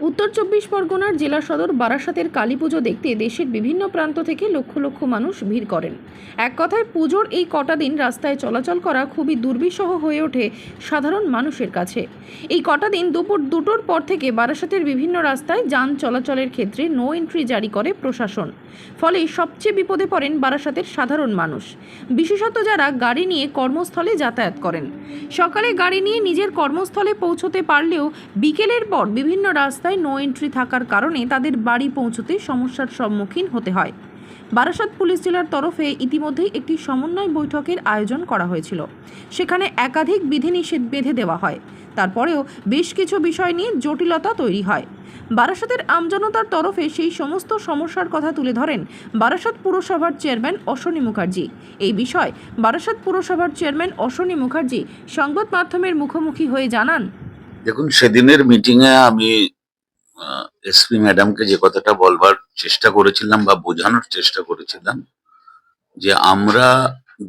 উত্তর চব্বিশ পরগনার জেলা সদর বারাসাতের কালী পুজো দেখতে দেশের বিভিন্ন প্রান্ত থেকে লক্ষ লক্ষ মানুষ ভিড় করেন। এক কথায়, পুজোর এই কটা দিন রাস্তায় চলাচল করা খুবই দুর্বিষহ হয়ে ওঠে সাধারণ মানুষের কাছে। এই কটা দিন দুপুর দুটোর পর থেকে বারাসাতের বিভিন্ন রাস্তায় যান চলাচলের ক্ষেত্রে নো এন্ট্রি জারি করে প্রশাসন। ফলে সবচেয়ে বিপদে পড়েন বারাসাতের সাধারণ মানুষ। বিশেষত যারা গাড়ি নিয়ে কর্মস্থলে যাতায়াত করেন। সকালে গাড়ি নিয়ে নিজের কর্মস্থলে পৌঁছতে পারলেও বিকেলের পর বিভিন্ন রাস্তায় নো এন্ট্রি থাকার কারণে তাদের বাড়ি পৌঁছতে সমস্যার সম্মুখীন হতে হয়। বারাসাত পুলিশ জেলার তরফে ইতিমধ্যেই একটি সমন্বয় বৈঠকের আয়োজন করা হয়েছিল। সেখানে একাধিক বিধিনিষেধ বেঁধে দেওয়া হয়। তারপরেও বেশ কিছু বিষয় নিয়ে জটিলতা তৈরি হয়। বারাসাতের আমজনতার তরফে সেই সমস্ত সমস্যার কথা তুলে ধরেন বারাসাত পুরসভার চেয়ারম্যান অশ্বনী মুখার্জি। এই বিষয় বারাসাত পুরসভার চেয়ারম্যান অশ্বনী মুখার্জি সংবাদ মাধ্যমের মুখোমুখি হয়ে জানান। দেখুন, সেদিনের মিটিংয়ে আমি এসপি ম্যাডামকে যে কথাটা বলবার চেষ্টা করেছিলাম বা বোঝানোর চেষ্টা করেছিলাম যে আমরা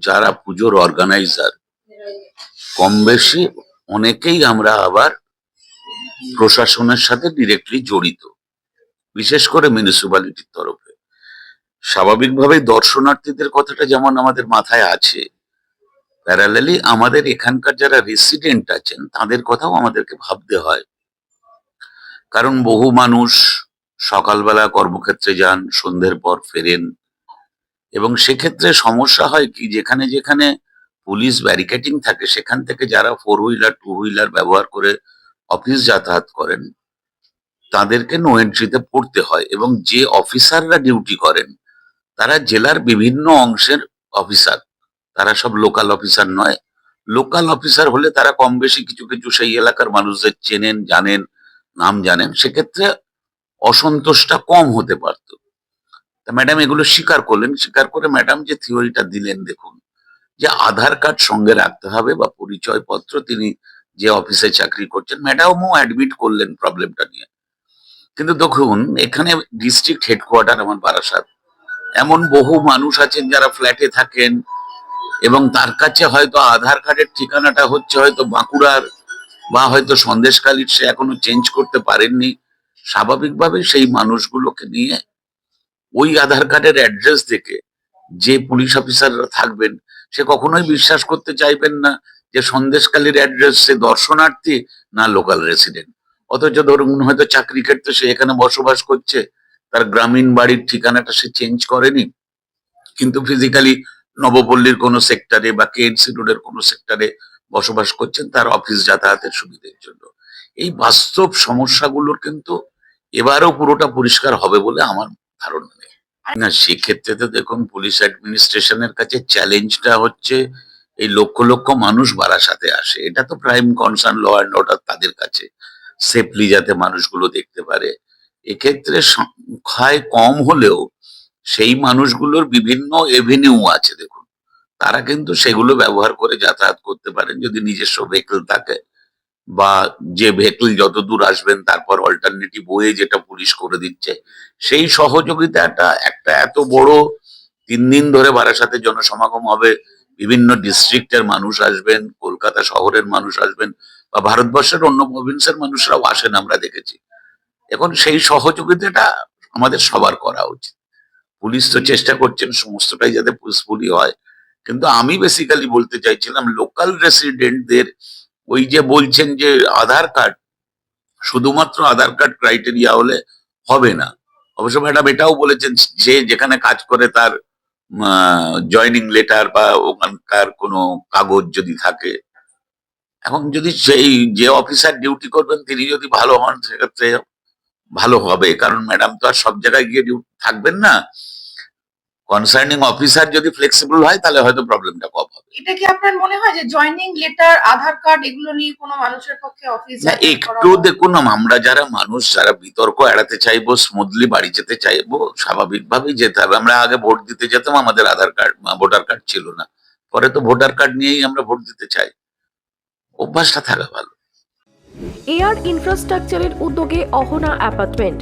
যারা পুজোর অর্গানাইজার কম বেশি অনেকেই আমরা আবার প্রশাসনের সাথে ডিরেক্টলি জড়িত, বিশেষ করে মিউনিসিপ্যালিটির তরফে। স্বাভাবিকভাবেই দর্শনার্থীদের কথাটা যেমন আমাদের মাথায় আছে প্যারালালি আমাদের এখানকার যারা রেসিডেন্ট আছেন, তাদের কথাও আমাদেরকে ভাবতে হয়। কারণ বহু মানুষ সকালবেলা কর্মক্ষেত্রে যান, সন্ধ্যের পর ফেরেন। এবং সেক্ষেত্রে সমস্যা হয় কি? যেখানে যেখানে পুলিশ ব্যারিকেটিং থাকে, সেখান থেকে যারা ফোর হুইলার টু হুইলার ব্যবহার করে অফিস যাতায়াত করেন, তাদেরকে নো এন্ট্রিতে পড়তে হয়। এবং যে অফিসাররা ডিউটি করেন, তারা জেলার বিভিন্ন অংশের অফিসার তারা সব লোকাল অফিসার নয়। লোকাল অফিসার হলে তারা কম বেশি কিছু কিছু সেই এলাকার মানুষদের চেনেন, জানেন। নাম জানেন, সেক্ষেত্রে অসন্তোষটা কম হতে পারত। তা ম্যাডাম এগুলো স্বীকার করলেন, স্বীকার করে ম্যাডাম যে থিওরিটা দিলেন, দেখুন, যে আধার কার্ড সঙ্গে রাখতে হবে বা পরিচয়পত্র তিনি যে অফিসে চাকরি করছেন ম্যাডামও অ্যাডমিট করলেন প্রবলেমটা নিয়ে। কিন্তু দেখুন, এখানে ডিস্ট্রিক্ট হেডকোয়ার্টার আমার বারাসাত এমন বহু মানুষ আছেন যারা ফ্ল্যাটে থাকেন এবং তার কাছে হয়তো আধার কার্ডের ঠিকানাটা হচ্ছে হয়তো বাঁকুড়ার বা হয়তো সন্দেশকালীর সে এখনও চেঞ্জ করতে পারেননি, স্বাভাবিকভাবে সেই মানুষগুলোকে নিয়ে ওই আধার কার্ডের অ্যাড্রেস দেখে যে পুলিশ অফিসাররা থাকবেন, সে কখনোই বিশ্বাস করতে চাইবেন না যে সন্দেশকালীর অ্যাড্রেস সে দর্শনার্থী না লোকাল রেসিডেন্ট অথচ ধরুন হয়তো চাকরি ক্ষেত্রে সে এখানে বসবাস করছে, তার গ্রামীণ বাড়ির ঠিকানাটা সে চেঞ্জ করেনি, কিন্তু ফিজিক্যালি নবপল্লীর কোনো সেক্টরে বা কেএনসি রোডের কোনো সেক্টরে বসবাস করছেন তার অফিস যাতায়াতের সুবিধের জন্য। এই বাস্তব সমস্যাগুলোর কিন্তু এবারও পুরোটা পরিষ্কার হবে বলে আমার ধারণা নেই। না, সেক্ষেত্রে তো দেখুন পুলিশ অ্যাডমিনিস্ট্রেশনের কাছে চ্যালেঞ্জটা হচ্ছে এই লক্ষ লক্ষ মানুষ বারাসাতে আসে। এটা তো prime concern law and order তাদের কাছে। সেফলি যাতে মানুষগুলো দেখতে পারে। এক্ষেত্রে সংখ্যায় কম হলেও সেই মানুষগুলোর বিভিন্ন এভিনিউ আছে দেখুন। তারা কিন্তু সেগুলো ব্যবহার করে যাতায়াত করতে পারেন যদি নিজস্ব ভেহিকল থাকে বা যে ভেহিকল যত দূর আসবেন তারপর অল্টারনেটিভ ওয়ে যেটা পুলিশ করে দিচ্ছে, সেই সহযোগিতাটা একটা এত বড় তিন দিন ধরে বারাসাতে জনসমাগম হবে, বিভিন্ন ডিস্ট্রিক্টের মানুষ আসবেন, কলকাতা শহরের মানুষ আসবেন বা ভারতবর্ষের অন্য প্রভিন্সের মানুষরাও আসেন আমরা দেখেছি। এখন সেই সহযোগিতাটা আমাদের সবার করা উচিত। পুলিশ তো চেষ্টা করছেন সমস্তটাই যাতে পিসফুলি হয়। কিন্তু আমি বেসিক্যালি বলতে চাইছিলাম লোকাল রেসিডেন্টদের ওই যে বলছেন যে আধার কার্ড শুধুমাত্র আধার কার্ড ক্রাইটেরিয়া হলে হবে না। অবশ্য ম্যাডাম এটাও বলেছেন যে যেখানে কাজ করে তার জয়নিং লেটার বা ওখানকার কোনো কাগজ যদি থাকে। এখন যদি সেই যে অফিসার ডিউটি করবেন, তিনি যদি ভালো হন, সেক্ষেত্রে ভালো হবে। কারণ ম্যাডাম তো আর সব জায়গায় গিয়ে ডিউটি থাকবেন না। কনসার্নিং অফিসার যদি ফ্লেক্সিবল হয় তাহলে হয়তো প্রবলেমটা কম হবে। এটা কি আপনার মনে হয় যে জয়নিং লেটার আধার কার্ড এগুলো নিয়ে কোনো মানুষের পক্ষে অফিস না একটু দেখুন আমরা যারা মানুষ যারা বিতর্ক এড়াতে চাইব স্মুথলি বাড়ি যেতে চাইব স্বাভাবিকভাবেই যেতে হবে। আমরা আগে ভোট দিতে যেতাম আমাদের আধার কার্ড ভোটার কার্ড ছিল না। পরে তো ভোটার কার্ড নিয়েই আমরা ভোট দিতে চাই। অভ্যাসটা থাকা ভালো। এয়ার ইনফ্রাস্ট্রাকচারের উদ্যোগে অহনা অ্যাপার্টমেন্ট